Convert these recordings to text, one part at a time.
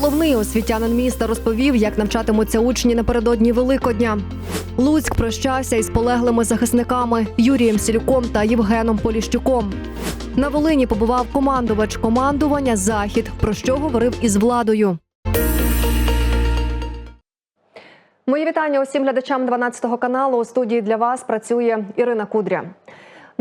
Головний освітянин міста розповів, як навчатимуться учні напередодні Великодня. Луцьк прощався із полеглими захисниками Юрієм Сілюком та Євгеном Поліщуком. На Волині побував командувач командування Захід, про що говорив із владою. Мої вітання усім глядачам 12 каналу. У студії для вас працює Ірина Кудря.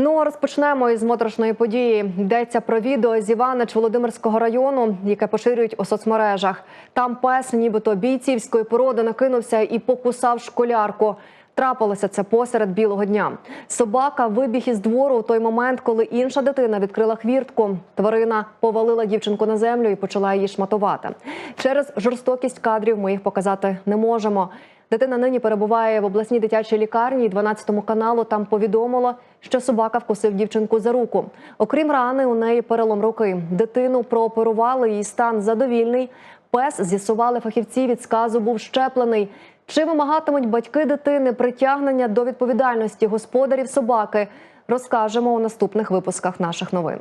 Ну розпочнемо із моторошної події. Йдеться про відео з Іванич Володимирського району, яке поширюють у соцмережах. Там пес, нібито бійцівської породи, накинувся і покусав школярку. Трапилося це посеред білого дня. Собака вибіг із двору у той момент, коли інша дитина відкрила хвіртку. Тварина повалила дівчинку на землю і почала її шматувати. Через жорстокість кадрів ми їх показати не можемо. Дитина нині перебуває в обласній дитячій лікарні. і 12 каналу там повідомило, що собака вкусив дівчинку за руку. Окрім рани, у неї перелом руки. Дитину прооперували, її стан задовільний. Пес з'ясували фахівці. Від сказу був щеплений. Чи вимагатимуть батьки дитини притягнення до відповідальності господарів собаки? Розкажемо у наступних випусках наших новин.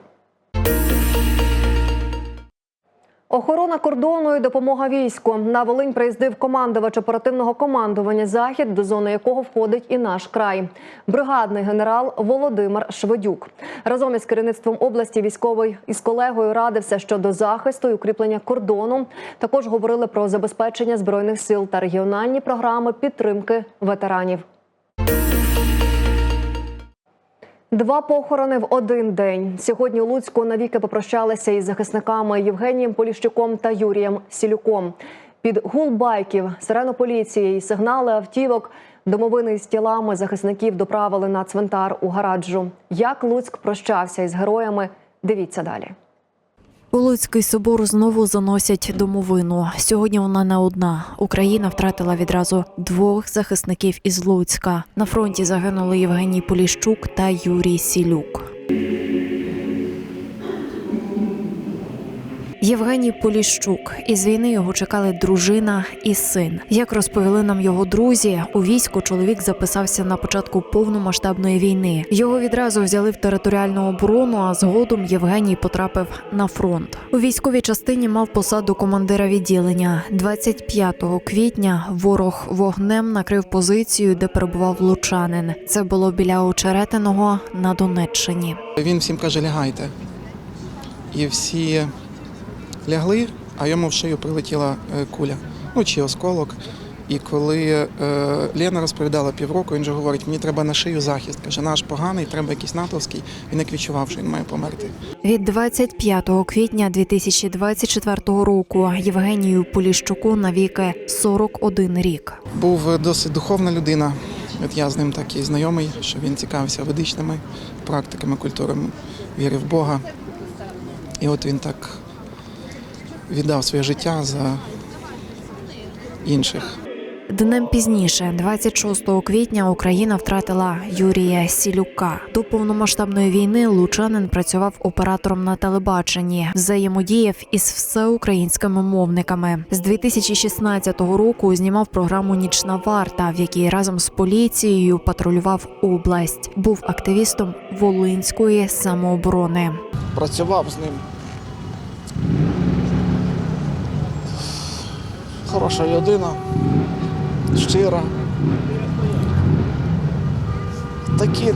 Охорона кордону і допомога війську на Волинь приїздив командувач оперативного командування Захід, до зони якого входить і наш край. Бригадний генерал Володимир Шведюк разом із керівництвом області військовий із колегою радився щодо захисту і укріплення кордону. Також говорили про забезпечення збройних сил та регіональні програми підтримки ветеранів. Два похорони в один день. Сьогодні у Луцьку навіки попрощалися із захисниками Євгенієм Поліщуком та Юрієм Сілюком. Під гул байків, сирену поліції і сигнали автівок домовини з тілами захисників доправили на цвинтар у Гараджу. Як Луцьк прощався із героями? Дивіться далі. Луцький собор знову заносять домовину. Сьогодні вона не одна. Україна втратила відразу двох захисників із Луцька. На фронті загинули Євгеній Поліщук та Юрій Сілюк. Євгеній Поліщук із війни його чекали дружина і син. Як розповіли нам його друзі, у війську чоловік записався на початку повномасштабної війни. Його відразу взяли в територіальну оборону. А згодом Євгеній потрапив на фронт. У військовій частині мав посаду командира відділення. 25 квітня ворог вогнем накрив позицію, де перебував лучанин. Це було біля Очеретиного на Донеччині. Він всім каже, лягайте. І всі лягли, а йому в шию прилетіла е, куля, ну чи осколок. І коли е, Лена розповідала півроку, він же говорить, мені треба на шию захист. Каже, наш поганий, треба якийсь натовський. Він як відчував, що він має померти. Від 25 квітня 2024 року Євгенію Поліщуку навіки 41 рік. Був досить духовна людина. От я з ним так і знайомий, що він цікавився ведичними практиками, культурами, вірив в Бога. І от він так віддав своє життя за інших. Днем пізніше, 26 квітня, Україна втратила Юрія Сілюка. До повномасштабної війни Лучанин працював оператором на телебаченні, взаємодіяв із всеукраїнськими мовниками. З 2016 року знімав програму Нічна варта, в якій разом з поліцією патрулював область. Був активістом Волинської самооборони. працював з ним. Хороша людина, щира. Такі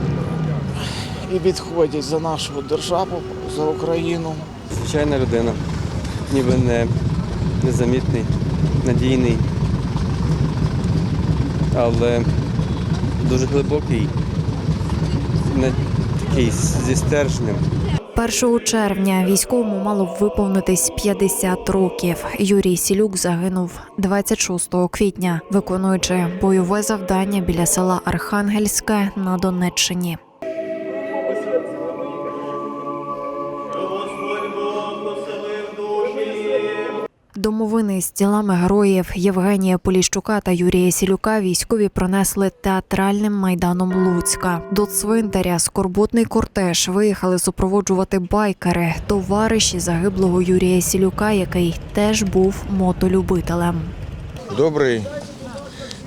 і відходять за нашу державу, за Україну. Звичайна людина, ніби не незамітний, надійний, але дуже глибокий, не такий зі стержнем. 1 червня військовому мало виповнитись 50 років. Юрій Сілюк загинув 26 квітня, виконуючи бойове завдання біля села Архангельське на Донеччині. Домовини з тілами героїв Євгенія Поліщука та Юрія Сілюка військові пронесли театральним майданом Луцька. До цвинтаря скорботний кортеж виїхали супроводжувати байкери, товариші загиблого Юрія Сілюка, який теж був мотолюбителем. добрий,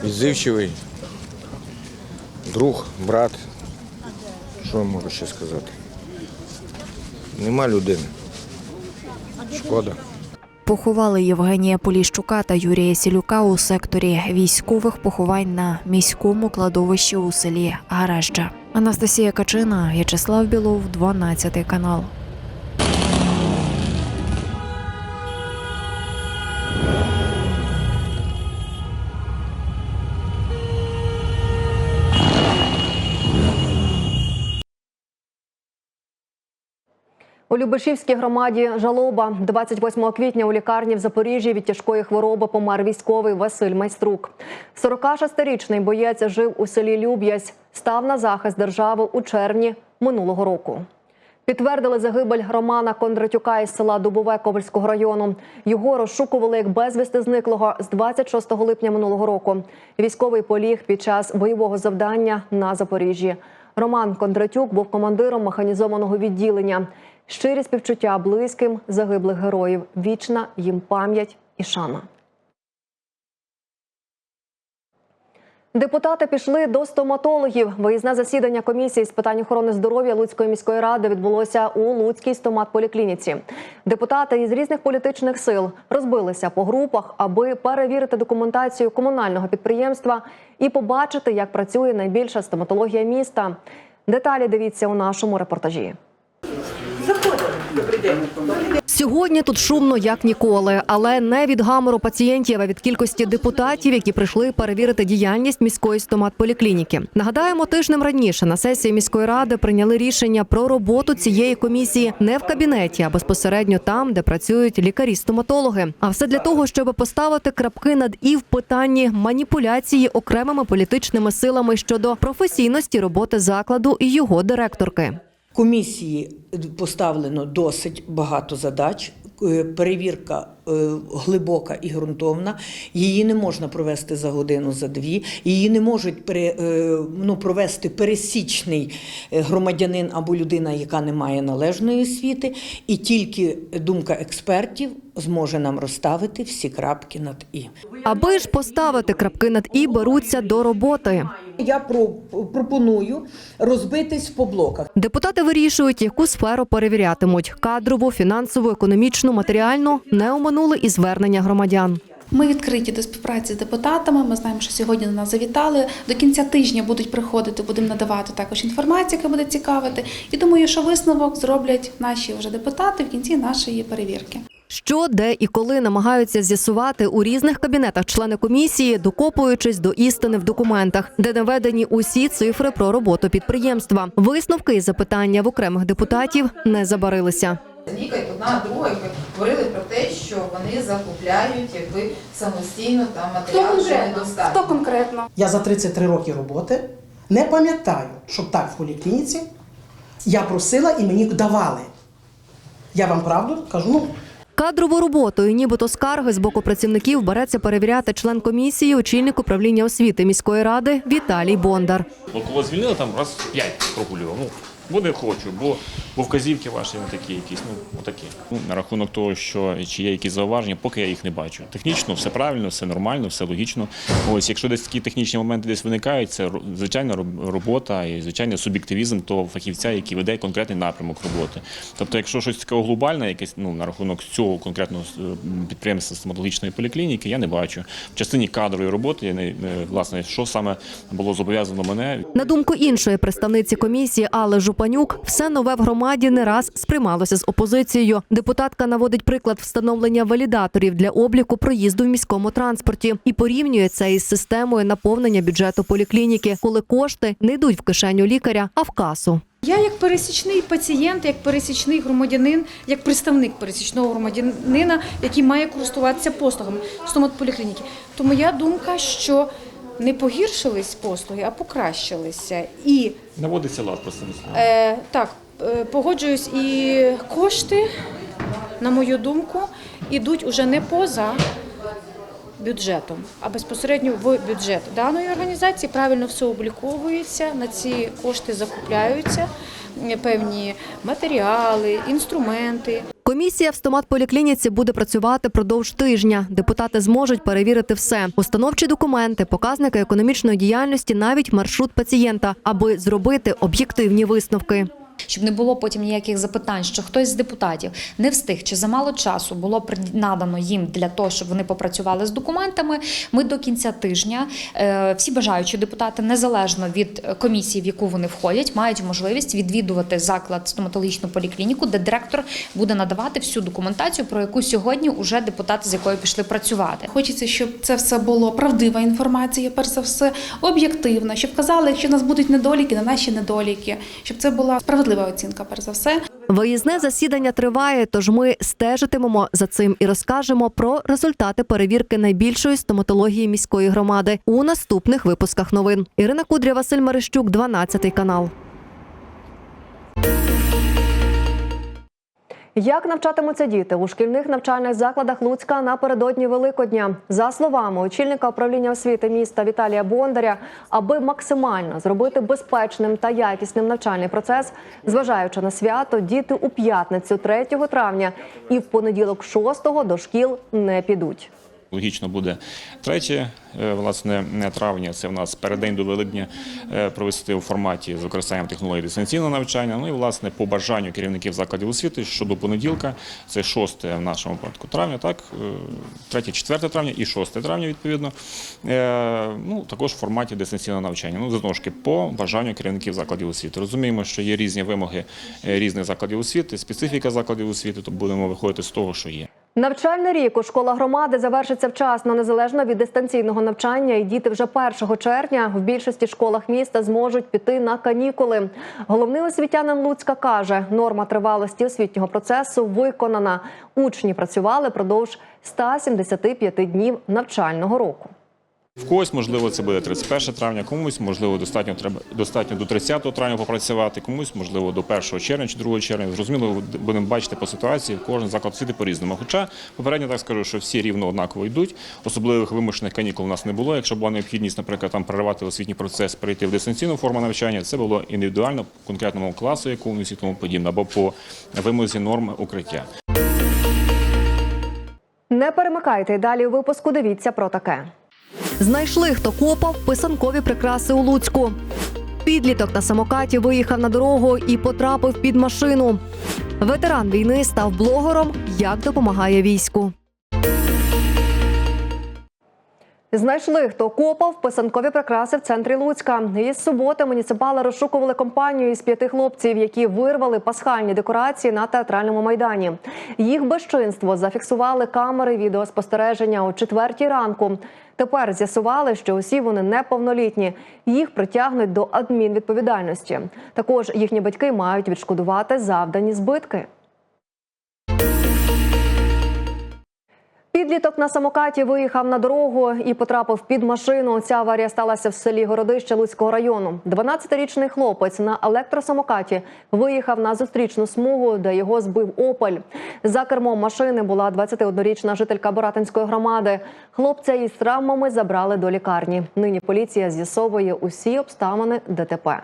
відзивчивий, друг, брат. Що я можу ще сказати? Нема людини. Шкода. Поховали Євгенія Поліщука та Юрія Сілюка у секторі військових поховань на міському кладовищі у селі Гаражджа. Анастасія Качина, В'ячеслав Білов, 12 канал. У Любешівській громаді жалоба 28 квітня у лікарні в Запоріжжі від тяжкої хвороби помер військовий Василь Майструк. 46-річний боєць жив у селі Люб'язь, став на захист держави у червні минулого року. Підтвердили загибель Романа Кондратюка із села Дубове Ковальського району. Його розшукували як безвісти зниклого з 26 липня минулого року. Військовий поліг під час бойового завдання на Запоріжжі. Роман Кондратюк був командиром механізованого відділення. Щирі співчуття близьким загиблих героїв. Вічна їм пам'ять і шана. Депутати пішли до стоматологів. Виїзне засідання комісії з питань охорони здоров'я Луцької міської ради відбулося у Луцькій стоматполіклініці. Депутати із різних політичних сил розбилися по групах, аби перевірити документацію комунального підприємства і побачити, як працює найбільша стоматологія міста. Деталі дивіться у нашому репортажі. Сьогодні тут шумно як ніколи, але не від гамору пацієнтів, а від кількості депутатів, які прийшли перевірити діяльність міської стоматполіклініки. Нагадаємо, тижнем раніше на сесії міської ради прийняли рішення про роботу цієї комісії не в кабінеті, а безпосередньо там, де працюють лікарі-стоматологи. А все для того, щоб поставити крапки над і в питанні маніпуляції окремими політичними силами щодо професійності роботи закладу і його директорки. Комісії поставлено досить багато задач. Е, Перевірка глибока і ґрунтовна. Її не можна провести за годину, за дві. Її не можуть пере, е, ну, провести пересічний е, громадянин або людина, яка не має належної освіти. І тільки думка експертів зможе нам розставити всі крапки над і. Аби ж поставити крапки над і беруться до роботи. Я про, пропоную розбитись по блоках. Депутати вирішують, яку сферу перевірятимуть: кадрову, фінансову, економічну, матеріальну не оминули і звернення громадян. Ми відкриті до співпраці з депутатами. Ми знаємо, що сьогодні до нас завітали. До кінця тижня будуть приходити, будемо надавати також інформацію, яка буде цікавити. І думаю, що висновок зроблять наші вже депутати в кінці нашої перевірки. Що, де і коли намагаються з'ясувати у різних кабінетах члени комісії, докопуючись до істини в документах, де наведені усі цифри про роботу підприємства. Висновки і запитання в окремих депутатів не забарилися. Віка і одна друга якби, говорили про те, що вони закупляють якби самостійно там матеріал, що недостатньо. Хто конкретно? Я за 33 роки роботи не пам'ятаю, щоб так в поліклініці я просила і мені давали. Я вам правду кажу, ну Кадрову роботу і нібито скарги з боку працівників береться перевіряти член комісії, очільник управління освіти міської ради Віталій Бондар. От кого звільнили, там раз п'ять прогулював. Ну, бо не хочу, бо, бо вказівки ваші не такі якісь, ну, отакі. Ну, на рахунок того, що чи є якісь зауваження, поки я їх не бачу. Технічно все правильно, все нормально, все логічно. Ось, якщо десь такі технічні моменти десь виникають, це звичайна робота і звичайний суб'єктивізм того фахівця, який веде конкретний напрямок роботи. Тобто, якщо щось таке глобальне, якесь ну на рахунок цього конкретного е, підприємства стоматологічної поліклініки, я не бачу. В частині кадрової роботи, я не, не- власне, що саме було зобов'язано мене, На думку іншої представниці комісії але Алли Жупанюк, все нове в громаді не раз сприймалося з опозицією. Депутатка наводить приклад встановлення валідаторів для обліку проїзду в міському транспорті і порівнює це із системою наповнення бюджету поліклініки, коли кошти не йдуть в кишеню лікаря, а в касу. Я як пересічний пацієнт, як пересічний громадянин, як представник пересічного громадянина, який має користуватися послугами стоматполіклініки, то моя думка, що не погіршились послуги, а покращилися. І наводиться лад просто. е, так, е, погоджуюсь, і кошти, на мою думку, ідуть уже не поза бюджетом, а безпосередньо в бюджет даної організації. Правильно все обліковується, на ці кошти закупляються певні матеріали, інструменти. Комісія в стоматполіклініці буде працювати продовж тижня. Депутати зможуть перевірити все: установчі документи, показники економічної діяльності, навіть маршрут пацієнта, аби зробити об'єктивні висновки. Щоб не було потім ніяких запитань, що хтось з депутатів не встиг чи замало часу було надано їм для того, щоб вони попрацювали з документами. Ми до кінця тижня е, всі бажаючі депутати, незалежно від е, комісії, в яку вони входять, мають можливість відвідувати заклад стоматологічну поліклініку, де директор буде надавати всю документацію, про яку сьогодні уже депутати з якою пішли працювати. Хочеться, щоб це все було правдива інформація, перш за все, об'єктивна, щоб казали, якщо в нас будуть недоліки, на наші недоліки, щоб це була справедлива оцінка, перш за все. Виїзне засідання триває, тож ми стежитимемо за цим і розкажемо про результати перевірки найбільшої стоматології міської громади у наступних випусках новин. Ірина Кудря, Василь Мерещук, 12 канал. Як навчатимуться діти у шкільних навчальних закладах Луцька напередодні Великодня? За словами очільника управління освіти міста Віталія Бондаря, аби максимально зробити безпечним та якісним навчальний процес, зважаючи на свято, діти у п'ятницю 3 травня і в понеділок 6 до шкіл не підуть. Логічно буде третє, е, власне, травня. Це в нас переддень до Великдня е, провести у форматі з використанням технологій дистанційного навчання. Ну і власне по бажанню керівників закладів освіти щодо понеділка, це 6 в нашому випадку травня, так 3-4 травня і 6 травня відповідно. Е, Ну також в форматі дистанційного навчання. Ну знову ж таки по бажанню керівників закладів освіти. Розуміємо, що є різні вимоги е, різних закладів освіти, специфіка закладів освіти, то будемо виходити з того, що є. Навчальний рік у школа громади завершиться вчасно, незалежно від дистанційного навчання. І діти вже 1 червня в більшості школах міста зможуть піти на канікули. Головний освітянин Луцька каже, норма тривалості освітнього процесу виконана. Учні працювали продовж 175 днів навчального року. В когось, можливо, це буде 31 травня, комусь, можливо, достатньо треба достатньо до 30 травня попрацювати, комусь, можливо, до 1 червня чи 2 червня. Зрозуміло, будемо бачити по ситуації, кожен заклад освіти по-різному. Хоча попередньо так скажу, що всі рівно однаково йдуть. Особливих вимушених канікул у нас не було. Якщо була необхідність, наприклад, там переривати освітній процес, перейти в дистанційну форму навчання, це було індивідуально конкретному класу, якомусь і тому подібне, або по вимозі норм укриття. Не перемикайте далі у випуску. Дивіться про таке. Знайшли, хто копав писанкові прикраси у Луцьку. Підліток на самокаті виїхав на дорогу і потрапив під машину. Ветеран війни став блогером, як допомагає війську. Знайшли, хто копав писанкові прикраси в центрі Луцька. Із суботи муніципали розшукували компанію із п'яти хлопців, які вирвали пасхальні декорації на театральному майдані. Їх безчинство зафіксували камери відеоспостереження о четвертій ранку. Тепер з'ясували, що усі вони неповнолітні. Їх притягнуть до адмінвідповідальності. Також їхні батьки мають відшкодувати завдані збитки. Підліток на самокаті виїхав на дорогу і потрапив під машину. Ця аварія сталася в селі Городище Луцького району. 12-річний хлопець на електросамокаті виїхав на зустрічну смугу, де його збив опель. За кермом машини була 21-річна жителька Боратинської громади. Хлопця із травмами забрали до лікарні. Нині поліція з'ясовує усі обставини ДТП.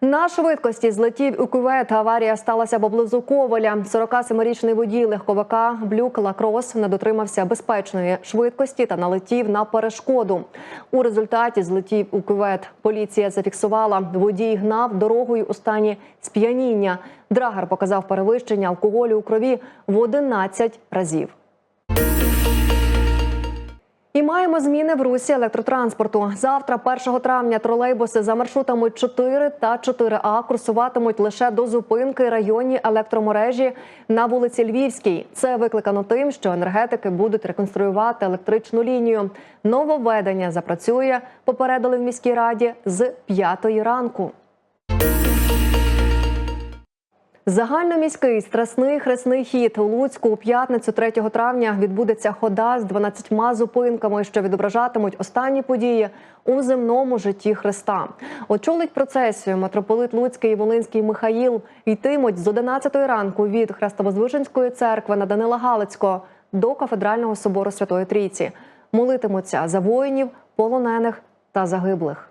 На швидкості злетів у кювет. Аварія сталася поблизу Коваля. 47-річний водій легковика Блюк Лакрос не дотримався безпечної швидкості та налетів на перешкоду. У результаті злетів у кювет. Поліція зафіксувала, водій гнав дорогою у стані сп'яніння. Драгер показав перевищення алкоголю у крові в 11 разів. І маємо зміни в русі електротранспорту. Завтра, 1 травня, тролейбуси за маршрутами 4 та 4А курсуватимуть лише до зупинки районні електромережі на вулиці Львівській. Це викликано тим, що енергетики будуть реконструювати електричну лінію. Нововведення запрацює, попередили в міській раді з 5 ранку. Загальноміський страсний хресний хід у Луцьку у п'ятницю 3 травня відбудеться хода з 12 зупинками, що відображатимуть останні події у земному житті Христа. Очолить процесію митрополит Луцький і Волинський Михаїл. Йтимуть з 11 ранку від Хрестовозвишенської церкви на Данила Галицького до кафедрального собору Святої Трійці. Молитимуться за воїнів, полонених та загиблих.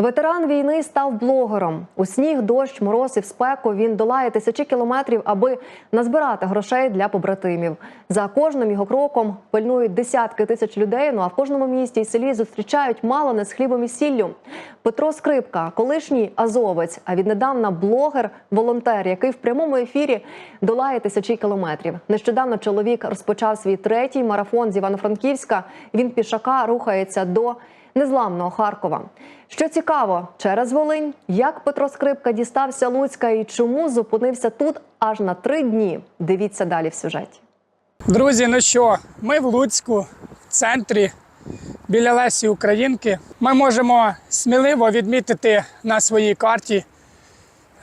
Ветеран війни став блогером. У сніг, дощ, мороз і в спеку він долає тисячі кілометрів, аби назбирати грошей для побратимів. За кожним його кроком пильнують десятки тисяч людей. Ну а в кожному місті і селі зустрічають мало не з хлібом і сіллю. Петро Скрипка, колишній азовець, а віднедавна блогер, волонтер, який в прямому ефірі долає тисячі кілометрів. Нещодавно чоловік розпочав свій третій марафон з Івано-Франківська. Він пішака рухається до незламного Харкова. Що цікаво, через Волинь, як Петро Скрипка дістався Луцька і чому зупинився тут аж на три дні. Дивіться далі в сюжеті. Друзі, ну що, ми в Луцьку, в центрі, біля Лесі Українки. Ми можемо сміливо відмітити на своїй карті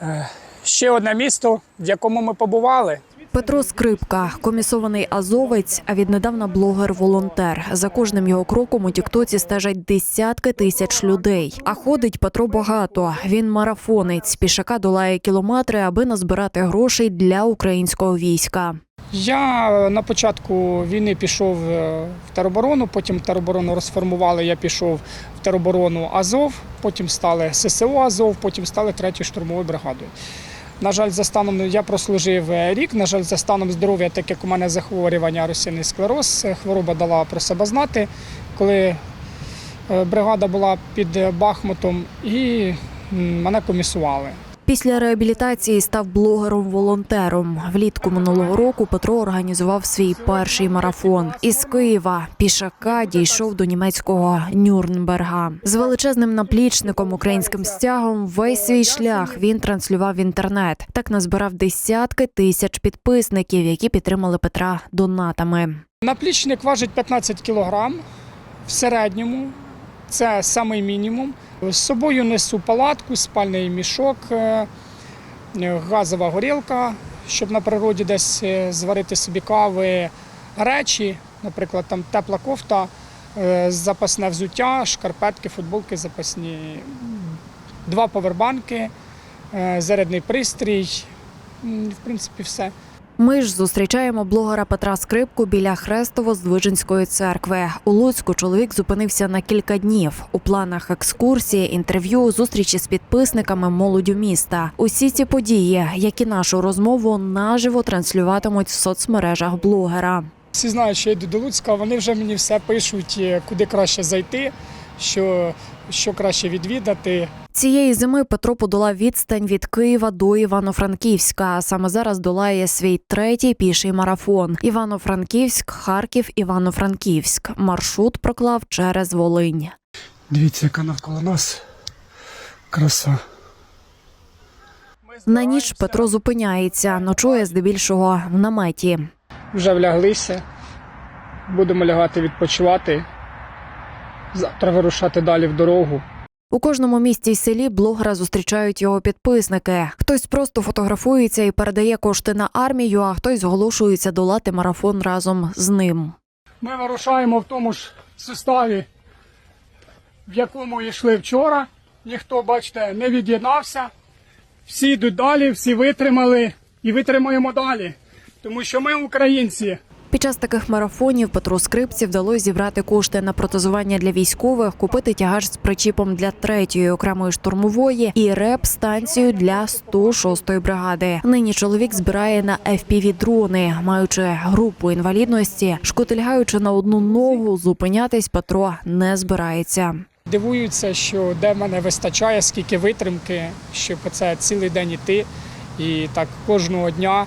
е, ще одне місто, в якому ми побували. Петро Скрипка, комісований азовець, а віднедавна блогер-волонтер. За кожним його кроком у Тіктоці стежать десятки тисяч людей. А ходить Петро багато. Він марафонець. Пішака долає кілометри, аби назбирати грошей для українського війська. Я на початку війни пішов е, в тероборону, потім тероборону розформували. Я пішов в тероборону Азов, потім стали ССО Азов, потім стали третьою штурмовою бригадою. На жаль, за станом я прослужив е, рік. На жаль, за станом здоров'я, так як у мене захворювання російний склероз, е, хвороба дала про себе знати, коли е, бригада була під Бахмутом і мене комісували. Після реабілітації став блогером-волонтером. Влітку минулого року Петро організував свій перший марафон. Із Києва пішака дійшов до німецького Нюрнберга. З величезним наплічником, українським стягом, весь свій шлях він транслював в інтернет. Так назбирав десятки тисяч підписників, які підтримали Петра донатами. Наплічник важить 15 кілограм в середньому. Це самий мінімум. З собою несу палатку, спальний мішок, е, газова горілка, щоб на природі десь е, зварити собі кави, речі, наприклад, там тепла кофта, е, запасне взуття, шкарпетки, футболки запасні, два повербанки, зарядний пристрій. В принципі, все. Ми ж зустрічаємо блогера Петра Скрипку біля Хрестово-Здвиженської церкви. У Луцьку чоловік зупинився на кілька днів. У планах екскурсії, інтерв'ю, зустрічі з підписниками молоддю міста. Усі ці події, як і нашу розмову, наживо транслюватимуть в соцмережах блогера. Всі знають, що я йду до Луцька, вони вже мені все пишуть, е, куди краще зайти, що, що краще відвідати. Цієї зими Петро подолав відстань від Києва до Івано-Франківська. Саме зараз долає свій третій піший марафон. Івано-Франківськ, Харків, Івано-Франківськ. Маршрут проклав через Волинь. Дивіться, яка навколо нас краса. На ніч Петро зупиняється, ночує здебільшого в наметі. Вже вляглися, будемо лягати відпочивати. Завтра вирушати далі в дорогу. У кожному місті й селі блогера зустрічають його підписники. Хтось просто фотографується і передає кошти на армію, а хтось зголошується долати марафон разом з ним. Ми вирушаємо в тому ж составі, в якому йшли вчора. Ніхто, бачите, не від'єднався. Всі йдуть далі, всі витримали і витримаємо далі. Тому що ми українці. Під час таких марафонів Петру Скрипці вдалося зібрати кошти на протезування для військових, купити тягач з причіпом для третьої окремої штурмової і реп-станцію для 106-ї бригади. Нині чоловік збирає на fpv дрони, маючи групу інвалідності, шкотильгаючи на одну ногу, зупинятись Петро не збирається. Дивуються, що де мене вистачає, скільки витримки, щоб це цілий день іти. І так кожного дня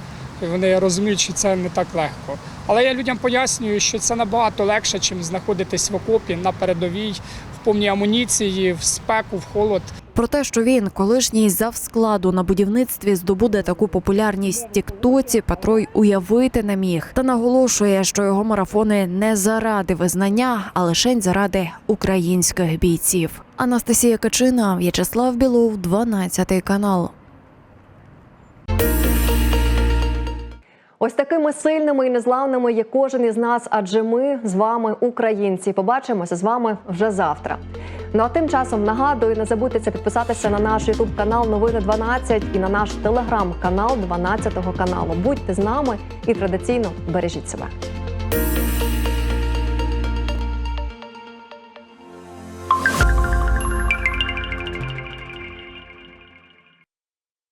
вони розуміють, що це не так легко. Але я людям пояснюю, що це набагато легше, ніж знаходитись в окопі на передовій, в повній амуніції, в спеку, в холод. Про те, що він, колишній завскладу на будівництві, здобуде таку популярність Тіктоці, Петро уявити не міг. Та наголошує, що його марафони не заради визнання, а лише заради українських бійців. Анастасія Качина, В'ячеслав Білов, 12 канал. Ось такими сильними і незламними є кожен із нас, адже ми з вами українці. Побачимося з вами вже завтра. Ну а тим часом нагадую, не забудьте підписатися на наш ютуб канал Новини 12 і на наш телеграм канал 12 каналу. Будьте з нами і традиційно бережіть себе.